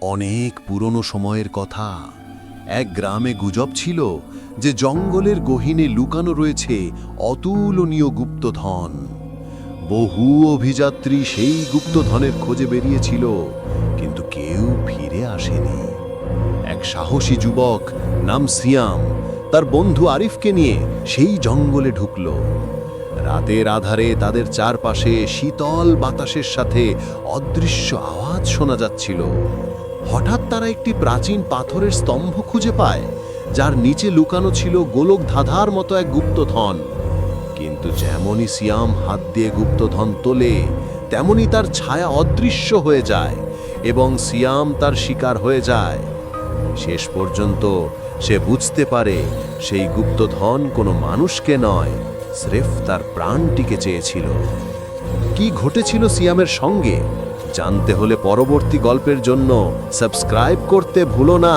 অনেক পুরনো সময়ের কথা। এক গ্রামে গুজব ছিল যে জঙ্গলের গহীনে লুকানো রয়েছে অতুলনীয় গুপ্তধন। বহু অভিযাত্রী সেই গুপ্তধনের খোঁজে বেরিয়েছিল, কিন্তু কেউ ফিরে আসেনি। এক সাহসী যুবক নাম সিয়াম, তার বন্ধু আরিফকে নিয়ে সেই জঙ্গলে ঢুকল। রাতের আধারে তাদের চারপাশে শীতল বাতাসের সাথে অদৃশ্য আওয়াজ শোনা যাচ্ছিল। হঠাৎ তারা একটি প্রাচীন পাথরের স্তম্ভ খুঁজে পায়, যার নিচে লুকানো ছিল গোলক ধাঁধার মতো এক গুপ্তধন। কিন্তু যেমনই সিয়াম হাত দিয়ে গুপ্তধন তোলে তেমনি তার ছায়া অদৃশ্য হয়ে যায় এবং সিয়াম তার শিকার হয়ে যায়। শেষ পর্যন্ত সে বুঝতে পারে সেই গুপ্তধন কোনো মানুষকে নয়, স্রেফ তার প্রাণটিকে চেয়েছিল। কি ঘটেছিল সিয়ামের সঙ্গে? জানতে হলে পরবর্তী গল্পের জন্য সাবস্ক্রাইব করতে ভুলো না।